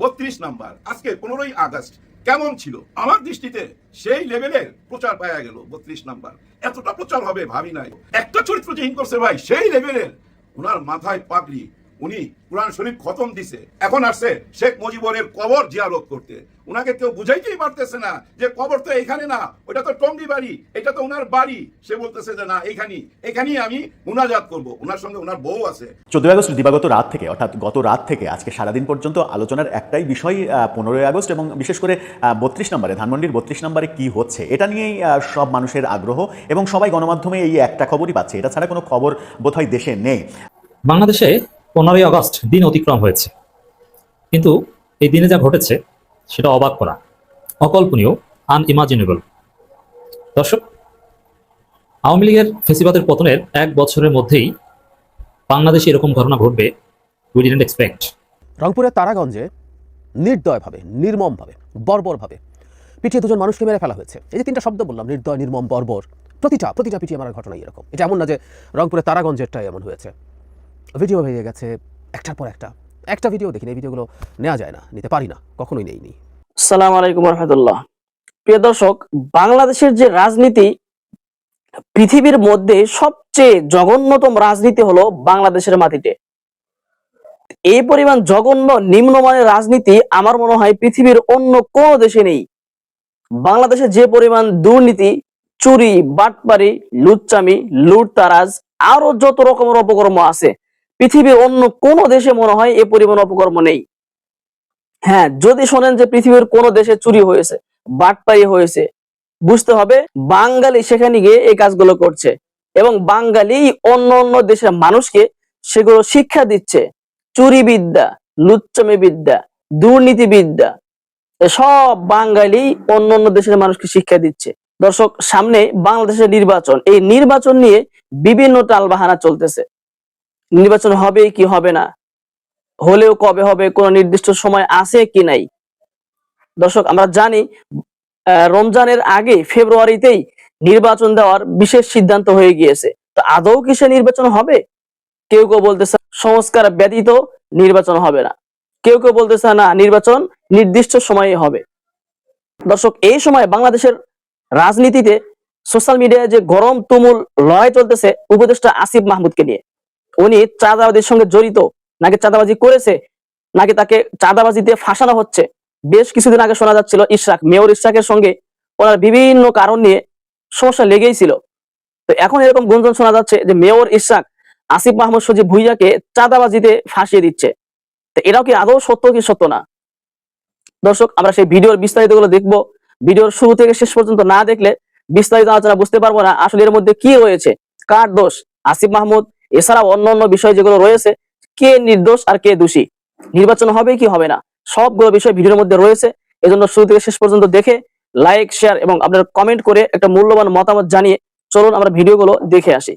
বত্রিশ নাম্বার। আজকে পনেরোই আগস্ট, কেমন ছিল? আমার দৃষ্টিতে সেই লেভেলের প্রচার পাওয়া গেল বত্রিশ নাম্বার। এতটা প্রচার হবে ভাবি নাই। একটা চরিত্র যে করছে ভাই, সেই লেভেলের। ওনার মাথায় পাগড়ি। উনি কোরআন শরীফ খতম দিছে। এখন আসছে শেখ মুজিবরের কবর জিয়ারত করতে। ওনাকে কেউ বুঝাইতেই পারতেছে না যে কবর তো এখানে না ওটা তো টঙ্গি বাড়ি এটা তো ওনার বাড়ি। সে বলতেছে যে না এখানেই এখানেই আমি মুনাজাত করব। ওনার সঙ্গে ওনার বউ আছে। চোদ্দই আগস্ট দিবাগত রাত থেকে অর্থাৎ গত রাত থেকে আজকে সারাদিন পর্যন্ত আলোচনার একটাই বিষয় পনেরোই আগস্ট এবং বিশেষ করে বত্রিশ নম্বরে ধানমন্ডির বত্রিশ নম্বরে কি হচ্ছে এটা নিয়েই আহ, সব মানুষের আগ্রহ এবং সবাই গণমাধ্যমে এই একটা খবরই পাচ্ছে। এটা ছাড়া কোনো খবর বোধহয় দেশে নেই। বাংলাদেশে পনেরোই আগস্ট দিন অতিক্রম হয়েছে। কিন্তু এই দিনে যা ঘটেছে, সেটা অবাক করা, অকল্পনীয় আনইমাজিনেবল দর্শক, আওয়ামী লীগের ফেসিবাদের পতনের এক বছরের মধ্যেই বাংলাদেশে এরকম ঘটনা ঘটবে উই ডিডেন্ট এক্সপেক্ট রংপুরের তারাগঞ্জে নির্দয়ভাবে, নির্মমভাবে, বর্বরভাবে পিটিয়ে দুজন মানুষকে মেরে ফেলা হয়েছে। এই যে তিনটা শব্দ বললাম, নির্দয়, নির্মম, বর্বর, প্রতিটা প্রতিটা পিটিয়ে মারার ঘটনা এরকম। এটা এমন না যে রংপুরের তারাগঞ্জেরটাই এমন হয়েছে। ভিডিও হয়ে গেছে, একটার পর একটা। একটা ভিডিও দেখি, এই ভিডিওগুলো নেওয়া যায় না, নিতে পারি না, কখনোই নেই নি সালাম আলাইকুম রহমতুল্লাহ। প্রিয় দর্শক, বাংলাদেশের যে রাজনীতি, পৃথিবীর মধ্যে সবচেয়ে জঘন্যতম রাজনীতি হলো বাংলাদেশের মাটিতে। এই পরিমাণ জঘন্য, নিম্নমানের রাজনীতি আমার মনে হয় পৃথিবীর অন্য কোনো দেশে নেই। বাংলাদেশে যে পরিমাণ দুর্নীতি, চুরি, বাটপারি, লুচ্চামি, লুটতারাজ, আরও যত রকমের অপকর্ম আছে পৃথিবীর অন্য কোনো দেশে মনে হয় এ পরিমাণ অপকর্ম নেই। হ্যাঁ যদি শোনেন যে পৃথিবীর কোন দেশে চুরি হয়েছে বাটপাই হয়েছে, বুঝতে হবে বাঙালি সেখানে গিয়ে এই কাজগুলো করছে এবং বাঙালি অন্য অন্য দেশের মানুষকে সেগুলো শিক্ষা দিচ্ছে। চুরি বিদ্যা লুচ্চমে বিদ্যা দুর্নীতি বিদ্যা সব বাঙালি অন্য অন্য দেশের মানুষকে শিক্ষা দিচ্ছে। দর্শক, সামনে বাংলাদেশের নির্বাচন। এই নির্বাচন নিয়ে বিভিন্ন টালবাহানা চলতেছে। নির্বাচন হবে কি হবে না? হলেও কবে হবে, কোন নির্দিষ্ট সময় আছে কি নাই? দর্শক, আমরা জানি রমজানের আগে ফেব্রুয়ারিতেই নির্বাচন দেওয়ার বিশেষ সিদ্ধান্ত হয়ে গিয়েছে। তো আদৌ কি সে নির্বাচন হবে? কেউ কেউ বলতেছে, সংস্কার ব্যতীত নির্বাচন হবে না। কেউ কেউ বলতেছে, না, নির্বাচন নির্দিষ্ট সময়ে হবে। দর্শক, এই সময় বাংলাদেশের রাজনীতিতে সোশ্যাল মিডিয়ায় যে গরম তুমুল লড়াই চলতেছে, উপদেষ্টা আসিফ মাহমুদকে নিয়ে। উনি চাঁদাবাজির সঙ্গে জড়িত, নাকি চাঁদাবাজি করেছে, নাকি তাকে চাঁদাবাজি দিয়ে ফাঁসানো হচ্ছে। বেশ কিছুদিন আগে শোনা যাচ্ছিল ইশরাক, মেয়র ইশরাকের সঙ্গে ওনার বিভিন্ন কারণ নিয়ে সমস্যা লেগেই ছিল। তো এখন এরকম গুঞ্জন শোনা যাচ্ছে যে মেয়র ইশরাক, আসিফ মাহমুদ সজীব ভুইয়াকে চাঁদাবাজিতে ফাঁসিয়ে দিচ্ছে। তো এটাও কি আদৌ সত্য কি সত্য না? দর্শক, আমরা সেই ভিডিওর বিস্তারিতগুলো দেখব। ভিডিওর শুরু থেকে শেষ পর্যন্ত না দেখলে বিস্তারিত আলোচনা বুঝতে পারব না আসলে এর মধ্যে কি রয়েছে, কার দোষ? আসিফ মাহমুদ এছাড়াও অন্য অন্য বিষয় যেগুলো রয়েছে, কে নির্দোষ আর কে দোষী? নির্বাচন হবে কি হবে না? সবগুলো বিষয় ভিডিওর মধ্যে রয়েছে। এজন্য শুরু থেকে শেষ পর্যন্ত দেখে লাইক শেয়ার এবং আপনার কমেন্ট করে একটা মূল্যবান মতামত জানিয়ে চলুন আমরা ভিডিওগুলো দেখে আসি।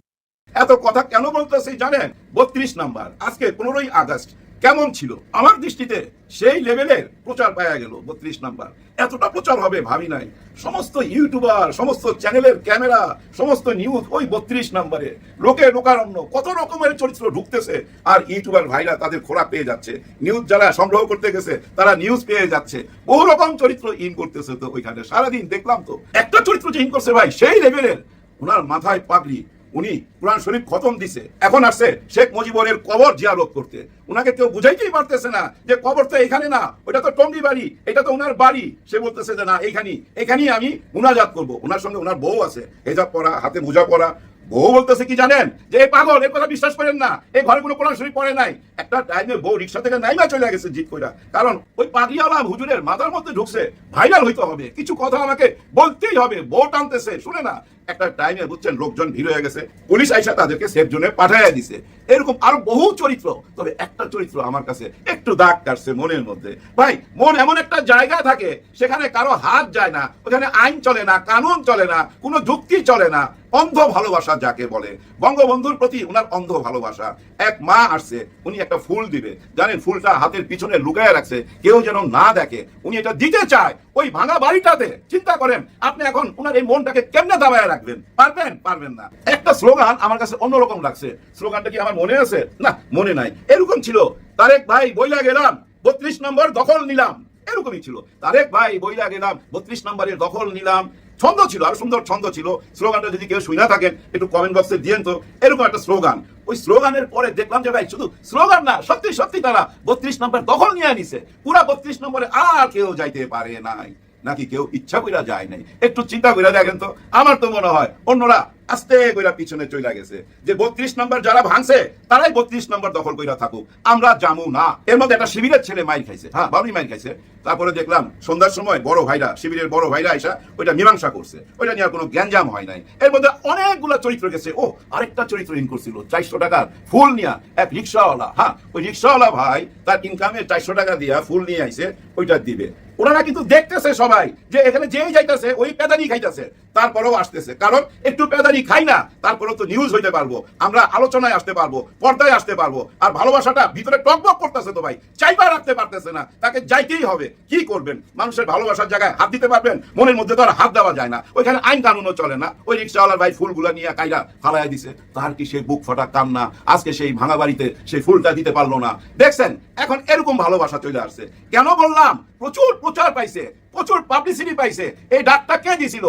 এত কথা কেন বলতেছি জানেন? বত্রিশ নাম্বার, আজকে পনেরোই আগস্ট। কেমন ছিল? আমার দৃষ্টিতে সেই লেভেলের প্রচার পাওয়া গেল, বত্রিশ নাম্বার। এতটা প্রচার হবে ভাবি নাই। সমস্ত ইউটিউবার, সমস্ত চ্যানেলের ক্যামেরা, সমস্ত নিউজ ওই বত্রিশ নাম্বারে। লোকে লোকারণ্য, কত রকমের চরিত্র ঢুকতেছে আর ইউটিউবার ভাইরা তাদের খোরাক পেয়ে যাচ্ছে। নিউজ যারা সংগ্রহ করতে গেছে, তারা নিউজ পেয়ে যাচ্ছে। বহু রকম চরিত্র ইন করতেছে তো ওইখানে। সারাদিন দেখলাম তো, একটা চরিত্র যে ইন করছে ভাই, সেই লেভেলের ওনার মাথায় পাগড়ি উনি কোরআন শরীফ খতম দিছে। এখন আসছে শেখ মুজিবরের কবর জিয়ারত করতে। ওনাকে কেউ বুঝাইতেই পারতেছে না যে কবর তো এখানে না ওটা তো টঙ্গি বাড়ি, এটা তো ওনার বাড়ি। সে বলতেছে যে না এখানেই এখানেই আমি মুনাজাত করব। ওনার সঙ্গে ওনার বউ আছে, হেজাব পরা হাতে মোজা পরা বউ বলতেছে কি জানেন? যে এই পাগল এই কথা বিশ্বাস করেন না এই ঘরে কোনো কোরআন শরীফ পড়ে নাই। একটা টাইমে বউ রিক্সা থেকে নাইমা চলে গেছে জিত কইরা। কারণ ওই পাগলিওয়ালা হুজুরের মাথার মধ্যে ঢুকছে, ভাইরাল হইতে হবে, কিছু কথা আমাকে বলতেই হবে। বউ টানতেছে, শুনে না একটা টাইমে বুঝছেন, লোকজন ভিড় হয়ে গেছে। পুলিশ আইসা তাদেরকে সেফ জোনে পাঠাইয়া দিছে। এরকম আরও বহু চরিত্র। তবে একটা চরিত্র আমার কাছে একটু দাগ কাটছে মনের মধ্যে। ভাই, মন এমন একটা জায়গা থাকে, সেখানে কারও হাত যায় না, ওখানে আইন চলে না, কানুন চলে না, কোনো যুক্তি চলে না। অন্ধ ভালোবাসা যাকে বলে। বঙ্গবন্ধুর প্রতি ওনার অন্ধ ভালোবাসা। এক মা আসছে, উনি একটা ফুল দিবে। জানেন, ফুলটা হাতের পিছনে লুকায় রাখছে, কেউ যেন না দেখে। উনি এটা দিতে চায়, ওই ভাঙা বাড়িটাতে। চিন্তা করেন, আপনি এখন ওনার এই মনটাকে কেমনে দাবায় রাখবেন। পারবেন? পারবেন না। একটা স্লোগান আমার কাছে অন্যরকম লাগছে। স্লোগানটা কি আমার মনে আছে? না, মনে নাই। এরকম ছিল। তারেক ভাই, বইলা গেলাম, বত্রিশ নম্বর দখল নিলাম। এরকমই ছিল। তারেক ভাই, বইলা গেলাম, বত্রিশ নম্বরের দখল নিলাম। ছন্দ ছিল, আর সুন্দর ছন্দ ছিল। স্লোগানটা যদি কেউ শুনে থাকেন, একটু কমেন্ট বক্সে দিয়েন তো। এরকম একটা স্লোগান। ওই স্লোগানের পরে দেখলাম যে, ভাই, শুধু স্লোগান না, সত্যি সত্যি তারা বত্রিশ নম্বর দখল নিয়ে নিছে। পুরা বত্রিশ নম্বরে আর কেউ যাইতে পারে নাই। নাকি কেউ ইচ্ছা কইরা যায় নাই? একটু চিন্তা কইরা দেখেন তো, আমার তো মনে হয় অন্যরা আস্তে কইরা পিছনে চলে গেছে। যে বত্রিশ নম্বর যারা ভাঙছে, তারাই বত্রিশ নম্বর দখল কইরা থাকুক। আমরা জামু না। এর মধ্যে একটা শিবিরের ছেলে মাইর খাইছে। হ্যাঁ ভালোই মাইর খাইছে। তারপরে দেখলাম, সন্ধ্যার সময় বড় ভাইরা, শিবিরের বড় ভাইরা এসা ওইটা মীমাংসা করছে। ওইটা নিয়ে কোনো গ্যাঞ্জাম হয় নাই। এর মধ্যে অনেকগুলো চরিত্র গেছে। ও আরেকটা চরিত্র ইন করছিল, চারশো টাকার ফুল নিয়া এক রিক্সাওয়ালা। হ্যাঁ ওই রিক্সাওয়ালা ভাই তার ইনকামে চারশো টাকা দিয়া ফুল নিয়ে আইছে ওইটা দিবে। ওনারা কিন্তু দেখতেছে সবাই যে এখানে যেই যাইতেছে, ওই পেদানি খাইতেছে। তারপরেও আসতেছে। কারণ একটু পেদানি খাই না, তারপরেও তো নিউজ হইতে পারব। আমরা আলোচনায় আসতে পারব, পর্দায় আসতে পারব। আর ভালোবাসাটা ভিতরে টকবক করতেছে তো ভাই। চাইবা রাখতে পারতেছে না, তাকে যাইতেই হবে। কি করবেন? মানুষের ভালোবাসার জায়গায় হাত দিতে পারবেন? মনের মধ্যে তো আর হাত দেওয়া যায় না। ওইখানে আইন কানুনও চলে না। ওই রিক্সাওয়ালার ভাই ফুলগুলা নিয়ে কাইরা ফালাইয়া দিছে। তার কি সেই বুক ফটা কান্না আজকে সেই ভাঙা বাড়িতে সেই ফুলটা দিতে পারল না। দেখছেন, এখন এরকম ভালোবাসা চলে আসছে। কেন বললাম? প্রচুর প্রচার পাইছে, প্রচুর পাবলিসিটি পাইছে। এই ডাকটা কে দিছিল?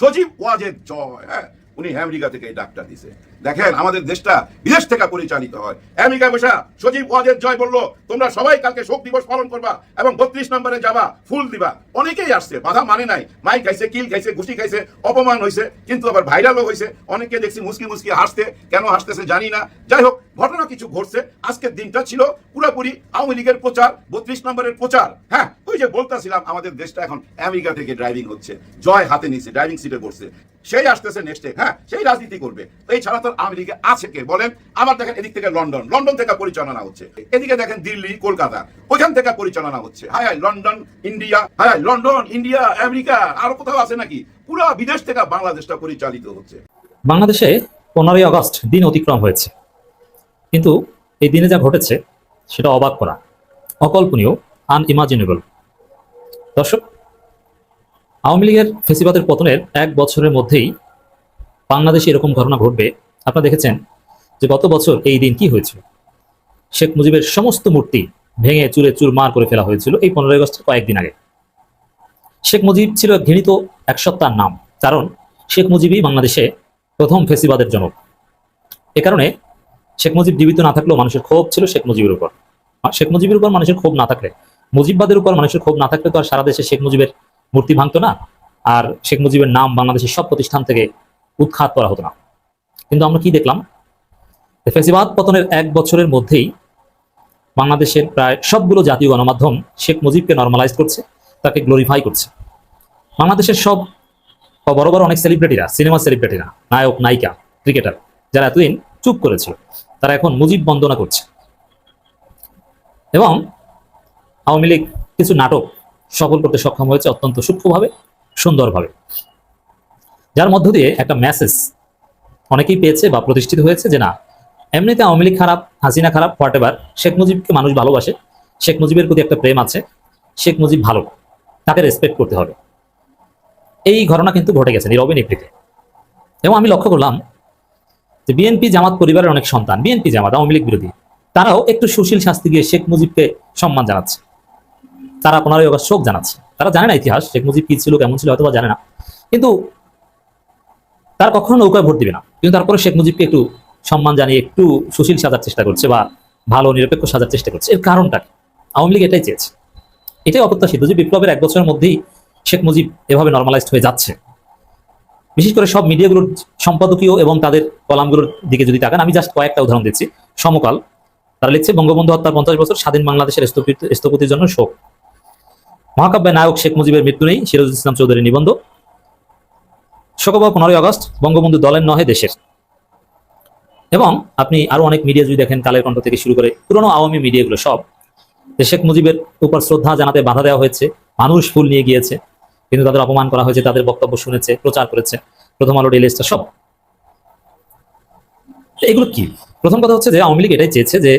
সজীব ওয়াজেদ জয় হ্যাঁ? উনি আমেরিকা থেকে এই ডাকটা দিছে। দেখেন, আমাদের দেশটা বিদেশ থেকে পরিচালিত হয়। আমেরিকা বসা সজীব ওয়াজেদ জয় বলল, তোমরা সবাই কালকে শোক দিবস পালন করবা এবং বত্রিশ নম্বরে যাবা, ফুল দিবা। অনেকেই আসছে, বাধা মানে নাই। মাই খাইছে, কিল খাইছে গুষ্টি খাইছে, অপমান হয়েছে কিন্তু আবার ভাইরালও হয়েছে অনেকে দেখছি মুসকি মুসকি হাসতে কেন হাসতেছে জানি না। যাই হোক, ঘটনা কিছু ঘটছে। আজকের দিনটা ছিল পুরোপুরি আওয়ামী লীগের প্রচার, বত্রিশ নম্বরের প্রচার হ্যাঁ? ওই যে বলতেছিলাম, আমাদের দেশটা এখন আমেরিকা থেকে ড্রাইভিং হচ্ছে, জয় হাতে নিচ্ছে ড্রাইভিং সিটে বসছে। সেই আসতেছে নেক্সটে হ্যাঁ সেই রাজনীতি করবে। এই ছাড়া তো লীগে আছে কে, বলেন? আবার দেখেন এদিক থেকে লন্ডন লন্ডন থেকে পরিচালনা হচ্ছে। এদিকে দেখেন দিল্লি, কলকাতা, ওইখান থেকে পরিচালনা হচ্ছে। হায় হায়, লন্ডন, ইন্ডিয়া, হায় হায়, লন্ডন, ইন্ডিয়া, আমেরিকা, আরও কোথাও আছে নাকি? পুরো বিদেশ থেকে বাংলাদেশটা পরিচালিত হচ্ছে। বাংলাদেশে পনেরোই আগস্ট দিন অতিক্রম হয়েছে। কিন্তু এই দিনে যা ঘটেছে, সেটা অবাক করা। অকল্পনীয় আনইমাজিনেবল দর্শক, আওয়ামী লীগের ফেসিবাদের পতনের এক বছরের মধ্যেই বাংলাদেশে এরকম ঘটনা ঘটবে। আপনারা দেখেছেন যে গত বছর এই দিন কি হয়েছিল। শেখ মুজিবের সমস্ত মূর্তি ভেঙে চুরে চুর মার করে ফেলা হয়েছিল এই পনেরোই আগস্টের কয়েকদিন আগে। শেখ মুজিব ছিল ঘৃণিত এক সত্তার নাম, কারণ শেখ মুজিবই বাংলাদেশে প্রথম ফেসিবাদের জনক। এ কারণে শেখ মুজিব জীবিত না থাকলেও মানুষের ক্ষোভ ছিল শেখ মুজিবের উপর। শেখ মুজিবের উপর মানুষের ক্ষোভ না থাকলে মুজিববাদের উপর মানুষের ক্ষোভ না থাকলে তো আর সারা দেশে শেখ মুজিবের মূর্তি ভাঙতো না। আর শেখ মুজিবের নাম বাংলাদেশের সব প্রতিষ্ঠান থেকে উৎখাত করা হতো না। কিন্তু আমরা কি দেখলাম? ফেসিবাদ পতনের এক বছরের মধ্যেই বাংলাদেশের প্রায় সবগুলো জাতীয় গণমাধ্যম শেখ মুজিবকে নর্মালাইজ করছে, তাকে গ্লোরিফাই করছে। বাংলাদেশের সব বড় বড় অনেক সেলিব্রিটিরা সিনেমা সেলিব্রিটিরা নায়ক, নায়িকা ক্রিকেটার যারা এতদিন চুপ করেছিল, তারা এখন মুজিব বন্দনা করছে। এবং আওয়ামী লীগ কিছু নাটক সফল করতে সক্ষম হয়েছে অত্যন্ত সূক্ষ্মভাবে, সুন্দরভাবে। যার মধ্য দিয়ে একটা মেসেজ অনেকেই পেয়েছে বা প্রতিষ্ঠিত হয়েছে যে না, এমনিতে আওয়ামী লীগ খারাপ, হাসিনা খারাপ হোয়াট এভার শেখ মুজিবকে মানুষ ভালোবাসে, শেখ মুজিবের প্রতি একটা প্রেম আছে, শেখ মুজিব ভালো, তাকে রেসপেক্ট করতে হবে। এই ঘটনা কিন্তু ঘটে গেছে নীরবে নিভৃতে এবং আমি লক্ষ্য করলাম যে বিএনপি জামাত পরিবারের অনেক সন্তান বিএনপি জামাত, আওয়ামী লীগ বিরোধী, তারাও একটু সুশীল শাস্তি গিয়ে শেখ মুজিবকে সম্মান জানাচ্ছে। তারা পনেরোই অগস্ট শোক জানাচ্ছে। তারা জানে না ইতিহাস, শেখ মুজিব কি ছিল, কেমন ছিল অথবা জানে না। কিন্তু তার কখনো নৌকায় ভোট দিবে না। কিন্তু তারপরে শেখ মুজিবকে একটু সম্মান জানিয়ে, একটু সুশীল সাজার চেষ্টা করছে বা ভালো, নিরপেক্ষ সাজার চেষ্টা করছে। এর কারণটা আওয়ামী লীগ এটাই চেয়েছে। এটাই অপ্রত্যাশিত যে বিপ্লবের এক বছরের মধ্যেই শেখ মুজিব এভাবে নর্মালাইজড হয়ে যাচ্ছে। বিশেষ করে সব মিডিয়াগুলোর সম্পাদকীয় এবং তাদের কলামগুলোর দিকে যদি তাকান, আমি জাস্ট কয়েকটা উদাহরণ দিচ্ছি। সমকাল, তারা লিখছে, বঙ্গবন্ধু হত্যার পঞ্চাশ বছর স্বাধীন বাংলাদেশের স্থপতি- স্থপতির জন্য শোক। মহাকাব্যের নায়ক শেখ মুজিবের মৃত্যু নেই সিরাজুল ইসলাম চৌধুরীর নিবন্ধ। শোকবা পনেরোই আগস্ট, বঙ্গবন্ধু দলের নহে দেশের। এবং আপনি আরও অনেক মিডিয়া যদি দেখেন, কালের কণ্ঠ থেকে শুরু করে পুরনো আওয়ামী মিডিয়াগুলো সব শেখ মুজিবের উপর শ্রদ্ধা জানাতে বাধা দেওয়া হয়েছে, মানুষ ফুল নিয়ে গিয়েছে, কিন্তু তাদের অপমান করা হয়েছে, তাদের বক্তব্য শুনেছে, প্রচার করেছে, প্রথম আলো ডেলি স্টার সব। এগুলো কি? প্রথম কথা হচ্ছে যে আওয়ামী লীগ এটাই চেয়েছে যে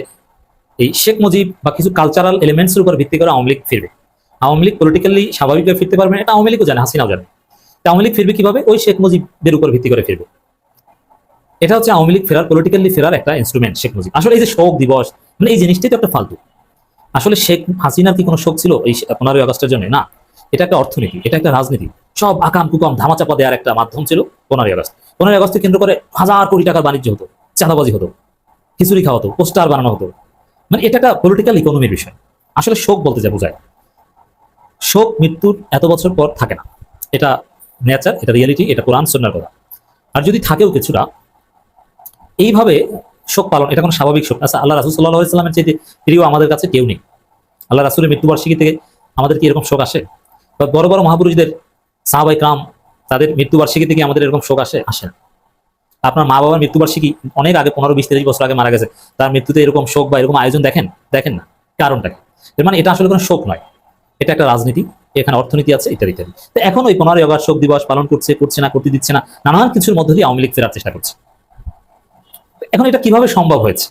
এই শেখ মুজিব বা কিছু কালচারাল এলিমেন্টসের উপর ভিত্তি করে আওয়ামী লীগ ফিরবে। আওয়ামী লীগ পলিটিক্যালি স্বাভাবিকভাবে ফিরতে পারবে না। এটা আওয়ামী লীগও জানে, হাসিনাও জানে। আওয়ামী লীগ ফিরবে কীভাবে? ওই শেখ মুজিবের উপর ভিত্তি করে ফিরবে। এটা হচ্ছে আওয়ামী লীগ ফেরার পলিটিক্যালি ফেরার একটা ইনস্ট্রুমেন্ট শেখ মুজিব। আসলে এই যে শোক দিবস মানে এই জিনিসটাই তো একটা ফালতু। আসলে শেখ হাসিনার কি কোনো শোক ছিল এই পনেরোই আগস্টের জন্য? না। এটা একটা অর্থনীতি, এটা একটা রাজনীতি। সব আকাম কুকাম ধামাচাপা দেওয়ার একটা মাধ্যম ছিল পনেরোই আগস্ট। পনেরোই আগস্টকে কেন্দ্র করে হাজার কোটি টাকার বাণিজ্য হতো, চাঁদাবাজি হতো, খিচুড়ি খাওয়া হতো, পোস্টার বানানো হতো। মানে এটা একটা পলিটিক্যাল ইকোনমির বিষয়। আসলে শোক বলতে যা বোঝায়। শোক মৃত্যুর এত বছর পর থাকে না। এটা নেচার এটা রিয়েলিটি এটা কোরআন সন্ন্যার কথা। আর যদি থাকেও কিছুটা, এইভাবে শোক পালন, এটা কোনো স্বাভাবিক শোক আচ্ছা আল্লাহ রাসুল সাল্লাহ ইসলামের চেয়ে প্রিয় আমাদের কাছে কেউ নেই। আল্লাহ রাসুলের মৃত্যুবার্ষিকী থেকে আমাদের কি এরকম শোক আসে? বা বড় বড় মহাপুরুষদের সাহাবাই কাম তাদের মৃত্যুবার্ষিকী থেকে আমাদের এরকম শোক আসে? আসে আপনার মা বাবার মৃত্যুবার্ষিকী অনেক আগে, পনেরো, বিশ, তিরিশ বছর আগে মারা গেছে। তার মৃত্যুতে এরকম শোক বা এরকম আয়োজন দেখেন? দেখেন না। কারণটা এর মানে এটা আসলে কোনো শোক নয়। এটা একটা রাজনীতি, এখানে অর্থনীতি আছে, ইত্যাদি ইত্যাদি। তো এখন ওই পনেরোই আগস্ট শোক দিবস পালন করছে করছে না, করতে দিচ্ছে না, নানান কিছুর মধ্য দিয়ে আওয়ামী লীগ ফেরার চেষ্টা করছে। এখন এটা কীভাবে সম্ভব হয়েছে?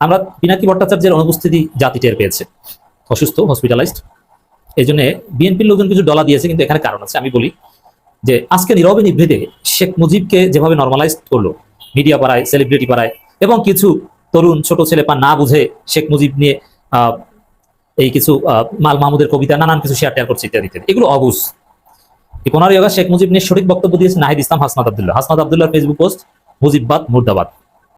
আমরা পিনাকি ভট্টাচার্যের অনুপস্থিতি জাতি টের পেয়েছে। অসুস্থ হসপিটালাইজড এই জন্য বিএনপির লোকজন কিছু ডলা দিয়েছে, কিন্তু এখানে কারণ আছে। আমি বলি যে, আজকে নীরবে নিভৃতে শেখ মুজিবকে যেভাবে নর্মালাইজ করল মিডিয়া পাড়ায় সেলিব্রিটি পাড়ায়, এবং কিছু তরুণ ছোট ছেলে পা না বুঝে শেখ মুজিব নিয়ে এই কিছু মাল মাহমুদের কবিতা, নানান কিছু শেয়ার টেয়ার করছে ইত্যাদি এগুলো অবুজ। এই পনেরোই শেখ মুজিব নিয়ে সঠিক বক্তব্য দিয়েছে নাহিদ ইসলাম হাসনাত আবদুল্লাহ। হাসনাত আবদুল্লাহ ফেসবুক পোস্ট মুজিববাদ মুর্দাবাদ।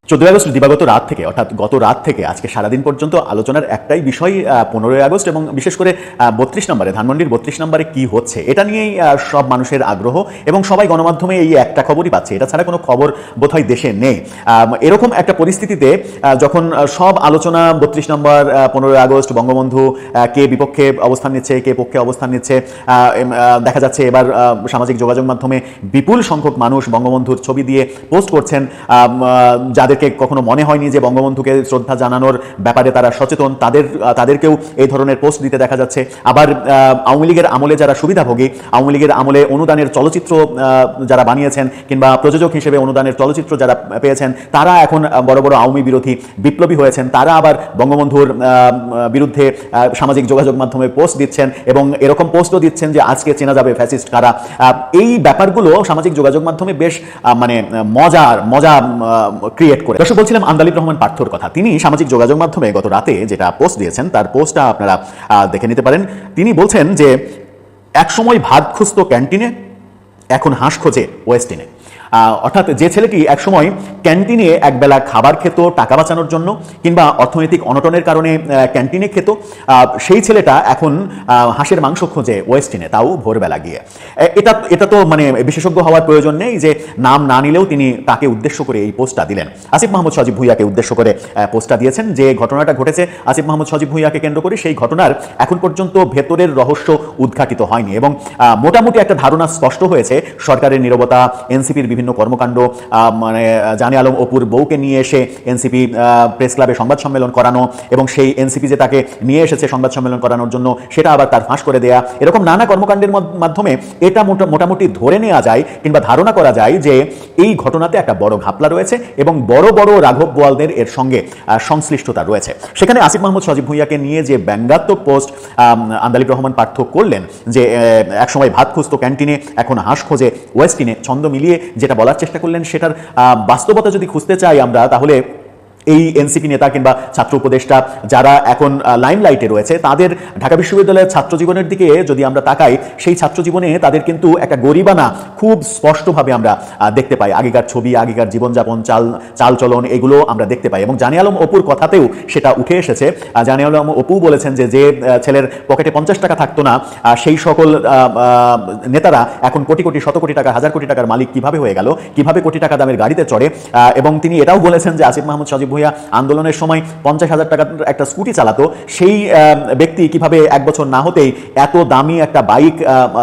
চোদ্দই আগস্ট দিবাগত রাত থেকে অর্থাৎ গত রাত থেকে আজকে সারাদিন পর্যন্ত আলোচনার একটাই বিষয় পনেরোই আগস্ট এবং বিশেষ করে বত্রিশ নম্বরে ধানমন্ডির বত্রিশ নম্বরে কি হচ্ছে এটা নিয়েই সব মানুষের আগ্রহ এবং সবাই গণমাধ্যমে এই একটা খবরই পাচ্ছে এটা ছাড়া কোনো খবর বোধহয় দেশে নেই। এরকম একটা পরিস্থিতিতে যখন সব আলোচনা বত্রিশ নম্বর পনেরোই আগস্ট বঙ্গবন্ধু কে বিপক্ষে অবস্থান নিচ্ছে কে পক্ষে অবস্থান নিচ্ছে দেখা যাচ্ছে এবার সামাজিক যোগাযোগ মাধ্যমে বিপুল সংখ্যক মানুষ বঙ্গবন্ধুর ছবি দিয়ে পোস্ট করছেন আম, আহ, যাদেরকে কখনো মনে হয়নি যে বঙ্গবন্ধুকে শ্রদ্ধা জানানোর ব্যাপারে তারা সচেতন। তাদের তাদেরকেও এই ধরনের পোস্ট দিতে দেখা যাচ্ছে। আবার আওয়ামী লীগের আমলে যারা সুবিধাভোগী আওয়ামী লীগের আমলে অনুদানের চলচ্চিত্র যারা বানিয়েছেন কিংবা প্রযোজক হিসেবে অনুদানের চলচ্চিত্র যারা পেয়েছেন তারা এখন বড় বড় আওয়ামী বিরোধী বিপ্লবী হয়েছেন। তারা আবার বঙ্গবন্ধুর বিরুদ্ধে সামাজিক যোগাযোগ মাধ্যমে পোস্ট দিচ্ছেন এবং এরকম পোস্টও দিচ্ছেন যে আজকে চেনা যাবে ফ্যাসিস্ট কারা। এই ব্যাপারগুলো সামাজিক যোগাযোগ মাধ্যমে বেশ মানে মজার মজা ক্রিয়েট করে। দর্শক, বলছিলাম আন্দালিব রহমান পার্থর কথা। তিনি সামাজিক যোগাযোগ মাধ্যমে গত রাতে যেটা পোস্ট দিয়েছেন, তার পোস্টটা আপনারা দেখে নিতে পারেন। তিনি বলছেন যে, একসময় ভাত খুঁজত ক্যান্টিনে, এখন হাঁস খোঁজে ওয়েস্টিনে অর্থাৎ যে ছেলেটি একসময় ক্যান্টিনে একবেলা খাবার খেত, টাকা বাঁচানোর জন্য, কিংবা অর্থনৈতিক অনটনের কারণে ক্যান্টিনে খেত সেই ছেলেটা এখন হাঁসের মাংস খোঁজে ওয়েস্টিনে তাও ভোরবেলা গিয়ে। এটা এটা তো মানে বিশেষজ্ঞ হওয়ার প্রয়োজন নেই যে নাম না নিলেও তিনি তাকে উদ্দেশ্য করে এই পোস্টটা দিলেন। আসিফ মাহমুদ সজীব ভুইয়াকে উদ্দেশ্য করে পোস্টটা দিয়েছেন যে ঘটনাটা ঘটেছে। আসিফ মাহমুদ সজীব ভুইয়াকে কেন্দ্র করে সেই ঘটনার এখন পর্যন্ত ভেতরের রহস্য উদ্ঘাটিত হয়নি এবং মোটামুটি একটা ধারণা স্পষ্ট হয়েছে। সরকারের নীরবতা এনসিপির বিভিন্ন কর্মকাণ্ড মানে জানে আলম অপুর বউকে নিয়ে এসে এনসিপি প্রেস ক্লাবে সংবাদ সম্মেলন করানো এবং সেই এনসিপি যে তাকে নিয়ে এসেছে সংবাদ সম্মেলন করানোর জন্য, সেটা আবার তার ফাঁস করে দেয়া। এরকম নানা কর্মকাণ্ডের মাধ্যমে এটা মোটামুটি ধরে নেওয়া যায় কিংবা ধারণা করা যায় যে এই ঘটনাতে একটা বড় ঘাপলা রয়েছে এবং বড় বড় রাঘব বোয়ালদের এর সঙ্গে সংশ্লিষ্টতা রয়েছে। সেখানে আসিফ মাহমুদ সজীব ভুইয়াকে নিয়ে যে ব্যঙ্গাত্মক পোস্ট আন্দালিব রহমান পার্থ করলেন যে একসময় ভাত খুঁজতো ক্যান্টিনে, এখন হাঁস খোঁজে ওয়েস্টিনে ছন্দ মিলিয়ে যেটা বলার চেষ্টা করলেন সেটার বাস্তবতা যদি খুঁজতে চাই আমরা তাহলে এই এনসিপি নেতা কিংবা ছাত্র উপদেষ্টা যারা এখন লাইমলাইটে রয়েছে, তাদের ঢাকা বিশ্ববিদ্যালয়ের ছাত্র জীবনের দিকে যদি আমরা তাকাই, সেই ছাত্র জীবনে তাদের কিন্তু একটা গরিবানা খুব স্পষ্টভাবে আমরা দেখতে পাই। আগেকার ছবি, আগেকার জীবনযাপন, চাল, চালচলন, এগুলো আমরা দেখতে পাই। এবং জানে আলম অপুর কথাতেও সেটা উঠে এসেছে। জানে আলম অপু বলেছেন যে যে ছেলের পকেটে পঞ্চাশ টাকা থাকতো না সেই সকল নেতারা এখন কোটি কোটি, শত কোটি টাকা, হাজার কোটি টাকার মালিক কীভাবে হয়ে গেল, কীভাবে কোটি টাকা দামের গাড়িতে চড়ে এবং তিনি এটাও বলেছেন যে, আসিফ মাহমুদ সজীব ভুইয়া আন্দোলনের সময় পঞ্চাশ হাজার টাকার একটা স্কুটি চালাতো, সেই ব্যক্তি কীভাবে এক বছর না হতেই এত দামি একটা বাইক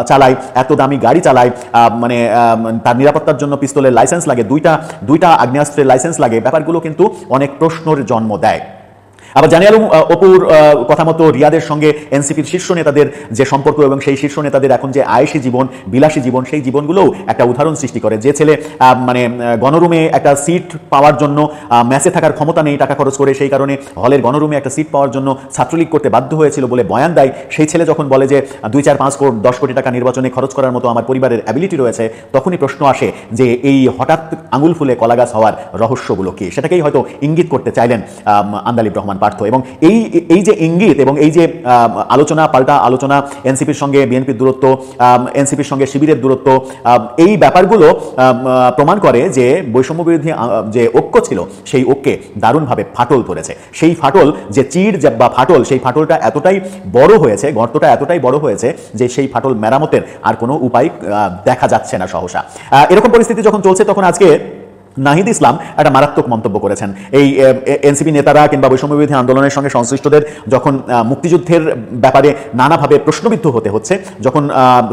চালায়, এত দামি গাড়ি চালায় মানে তার নিরাপত্তার জন্য পিস্তলের লাইসেন্স লাগে, দুইটা দুইটা আগ্নেয়াস্ত্রের লাইসেন্স লাগে, ব্যাপারগুলো কিন্তু অনেক প্রশ্নের জন্ম দেয়। আবার জানি আলম অপুর কথা মতো রিয়াদের সঙ্গে এনসিপির শীর্ষ নেতাদের যে সম্পর্ক এবং সেই শীর্ষ নেতাদের এখন যে আয়েসি জীবন, বিলাসী জীবন, সেই জীবনগুলোও একটা উদাহরণ সৃষ্টি করে। যে ছেলে মানে গণরুমে একটা সিট পাওয়ার জন্য ম্যাচে থাকার ক্ষমতা নেই টাকা খরচ করে, সেই কারণে হলের গণরুমে একটা সিট পাওয়ার জন্য ছাত্রলীগ করতে বাধ্য হয়েছিল বলে বয়ান দেয়। সেই ছেলে যখন বলে যে, দুই চার পাঁচ কোটি দশ কোটি টাকা নির্বাচনে খরচ করার মতো আমার পরিবারের অ্যাবিলিটি রয়েছে, তখনই প্রশ্ন আসে যে, এই হঠাৎ আঙুল ফুলে কলাগাছ হওয়ার রহস্যগুলো কি? সেটাকেই হয়তো ইঙ্গিত করতে চাইলেন আন্দালিব রহমান পার্থ। এবং এই এই যে ইঙ্গিত এবং এই যে আলোচনা, পাল্টা আলোচনা, এনসিপির সঙ্গে বিএনপির দূরত্ব এনসিপির সঙ্গে শিবিরের দূরত্ব এই ব্যাপারগুলো প্রমাণ করে যে বৈষম্য বিরোধী যে ঐক্য ছিল, সেই ঐক্যে দারুণভাবে ফাটল পড়েছে সেই ফাটল যে যে- বা ফাটল, সেই ফাটলটা এতটাই বড় হয়েছে, গর্তটা এতটাই বড় হয়েছে যে সেই ফাটল মেরামতের আর কোনো উপায় দেখা যাচ্ছে না সহসা এরকম পরিস্থিতি যখন চলছে তখন আজকে নাহিদ ইসলাম একটা মারাত্মক মন্তব্য করেছেন। এই এনসিপি নেতারা কিংবা বৈষম্যবিরোধী আন্দোলনের সঙ্গে সংশ্লিষ্টদের যখন মুক্তিযুদ্ধের ব্যাপারে নানাভাবে প্রশ্নবিদ্ধ হতে হচ্ছে যখন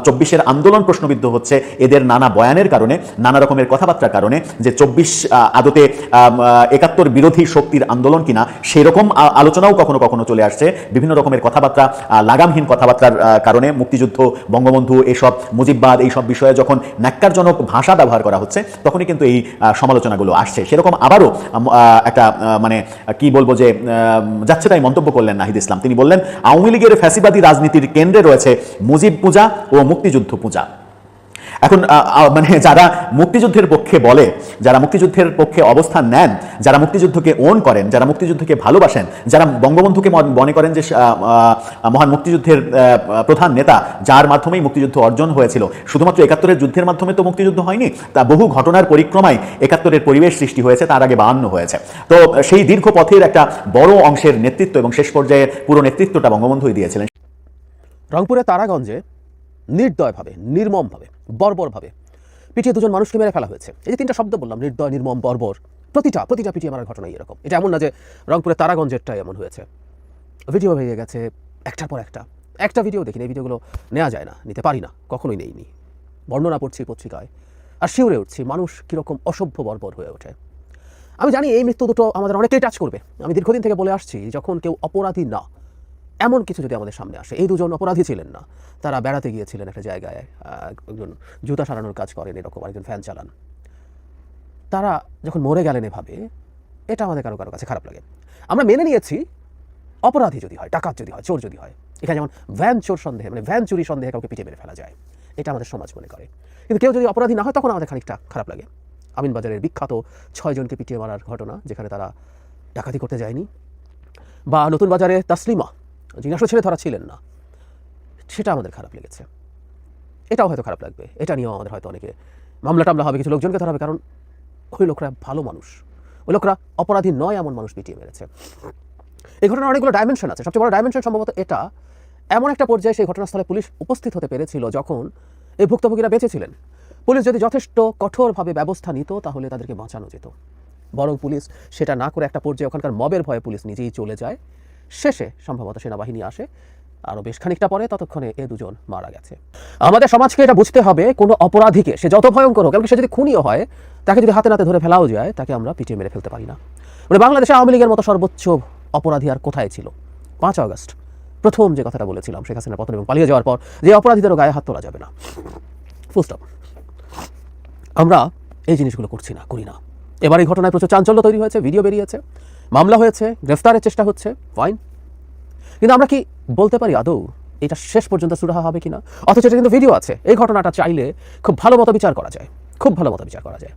চব্বিশের আন্দোলন প্রশ্নবিদ্ধ হচ্ছে এদের নানা বয়ানের কারণে নানা রকমের কথাবার্তার কারণে যে চব্বিশ আদতে একাত্তর বিরোধী শক্তির আন্দোলন কিনা সেরকম আলোচনাও কখনো কখনো চলে আসছে। বিভিন্ন রকমের কথাবার্তা লাগামহীন কথাবার্তার কারণে মুক্তিযুদ্ধ বঙ্গবন্ধু এসব মুজিববাদ এইসব বিষয়ে যখন ন্যাক্কারজনক ভাষা ব্যবহার করা হচ্ছে তখনই কিন্তু এই আহ, সমালোচনাগুলো আসছে। সেরকম আবারও একটা মানে কি বলব যে যাচ্ছে তাই মন্তব্য করলেন নাহিদ ইসলাম। তিনি বললেন, আওয়ামী লীগের ফ্যাসিবাদী রাজনীতির কেন্দ্রে রয়েছে মুজিব পূজা ও মুক্তিযুদ্ধ পূজা। এখন মানে যারা মুক্তিযুদ্ধের পক্ষে বলে, যারা মুক্তিযুদ্ধের পক্ষে অবস্থান নেন, যারা মুক্তিযুদ্ধকে ওন করেন, যারা মুক্তিযুদ্ধকে ভালোবাসেন, যারা বঙ্গবন্ধুকে মনে করেন যে মহান মুক্তিযুদ্ধের প্রধান নেতা, যার মাধ্যমেই মুক্তিযুদ্ধ অর্জন হয়েছিল। শুধুমাত্র একাত্তরের যুদ্ধের মাধ্যমে তো মুক্তিযুদ্ধ হয়নি, তা বহু ঘটনার পরিক্রমায় একাত্তরের পরিবেশ সৃষ্টি হয়েছে, তার আগে বাহান্ন হয়েছে। তো সেই দীর্ঘ পথের একটা বড় অংশের নেতৃত্ব এবং শেষ পর্যায়ে পুরো নেতৃত্বটা বঙ্গবন্ধুই দিয়েছিলেন। রংপুরের তারাগঞ্জে নির্দয়ভাবে, নির্মমভাবে, বর্বরভাবে পিটিয়ে দুজন মানুষকে মেরে ফেলা হয়েছে। এই যে তিনটা শব্দ বললাম, নির্দয়, নির্মম, বর্বর, প্রতিটা প্রতিটা পিটিয়ে মারার ঘটনাই এরকম। এটা এমন না যে রংপুরের তারাগঞ্জেরটাই এমন হয়েছে। ভিডিও হয়ে গেছে একটার পর একটা। একটা ভিডিও দেখিনি, এই ভিডিওগুলো নেওয়া যায় না, নিতে পারি না, কখনোই নেইনি। বর্ণনা পড়ছি পত্রিকায়, আর শিউরে উঠছি, মানুষ কীরকম অসভ্য বর্বর হয়ে ওঠে। আমি জানি এই মৃত্যু দুটো আমাদের অনেকেই টাচ করবে। আমি দীর্ঘদিন থেকে বলে আসছি, যখন কেউ অপরাধী না এমন কিছু যদি আমাদের সামনে আসে, এই দুজন অপরাধী ছিলেন না। তারা বেড়াতে গিয়েছিলেন একটা জায়গায় একজন জুতা সারানোর কাজ করেন এরকম, আরেকজন ফ্যান চালান। তারা যখন মরে গেলেন এভাবে, এটা আমাদের কারও কারও কাছে খারাপ লাগে। আমরা মেনে নিয়েছি, অপরাধী যদি হয়, ডাকাত যদি হয়, চোর যদি হয়, এখানে যেমন ভ্যান চোর সন্দেহে মানে ভ্যান চুরি সন্দেহে কাউকে পিটিয়ে মেরে ফেলা যায়, এটা আমাদের সমাজ মনে করে। কিন্তু কেউ যদি অপরাধী না হয়, তখন আমাদের খানিকটা খারাপ লাগে। আমিনবাজারের বিখ্যাত ছয়জনকে পিটিয়ে মারার ঘটনা, যেখানে তারা ডাকাতি করতে যায়নি, বা নতুন বাজারে তাসলিমা যিনি আসলে ছেলে ধরা ছিলেন না। সেটা আমাদের খারাপ লেগেছে। এটাও হয়তো খারাপ লাগবে। এটা নিয়েও আমাদের হয়তো অনেকে মামলা টামলা হবে, কিছু লোকজনকে ধরা হবে, কারণ ওই লোকরা ভালো মানুষ। ওই লোকরা অপরাধী নয় এমন মানুষ পিটিয়ে মেরেছে। এই ঘটনার অনেকগুলো ডাইমেনশন আছে। সবচেয়ে বড় ডাইমেনশন সম্ভবত এটা, এমন একটা পর্যায়ে সেই ঘটনাস্থলে পুলিশ উপস্থিত হতে পেরেছিল যখন এই ভুক্তভোগীরা বেঁচে ছিলেন। পুলিশ যদি যথেষ্ট কঠোরভাবে ব্যবস্থা নিত, তাহলে তাদেরকে বাঁচানো যেত। বরং পুলিশ সেটা না করে একটা পর্যায়ে ওখানকার মবের ভয়ে পুলিশ নিজেই চলে যায়। শেষে সম্ভবত সেনাবাহিনী আসে। আরও বেশ খানিকটা পরে ততক্ষণে এ দুজন মারা গেছে। আমাদের সমাজকে এটা বুঝতে হবে, কোনো অপরাধীকে, সে যত ভয়ঙ্কর হোক সে যদি খুনিও হয়, তাকে যদি হাতে নাতে ধরে ফেলাও যায়, তাকে আমরা পিটিয়ে মেরে ফেলতে পারি না। মানে বাংলাদেশে আওয়ামী লীগের মতো সর্বোচ্চ অপরাধী আর কোথায় ছিল? পাঁচ আগস্ট, প্রথম যে কথাটা বলেছিলাম, শেখ হাসিনার পতন এবং পালিয়ে যাওয়ার পর, যে অপরাধীদেরও গায়ে হাত তোলা যাবে না। ফুলস্টপ আমরা এই জিনিসগুলো করছি না, করি না। এবার এই ঘটনায় প্রচুর চাঞ্চল্য তৈরি হয়েছে, ভিডিও বেরিয়েছে। মামলা হয়েছে, গ্রেফতারের চেষ্টা হচ্ছে ফাইন কিন্তু আমরা কি বলতে পারি, আদৌ এটা শেষ পর্যন্ত সুরাহা হবে কিনা? অথচ এটা কিন্তু ভিডিও আছে। এই ঘটনাটা চাইলে খুব ভালো মতো বিচার করা যায়। খুব ভালো মতো বিচার করা যায়।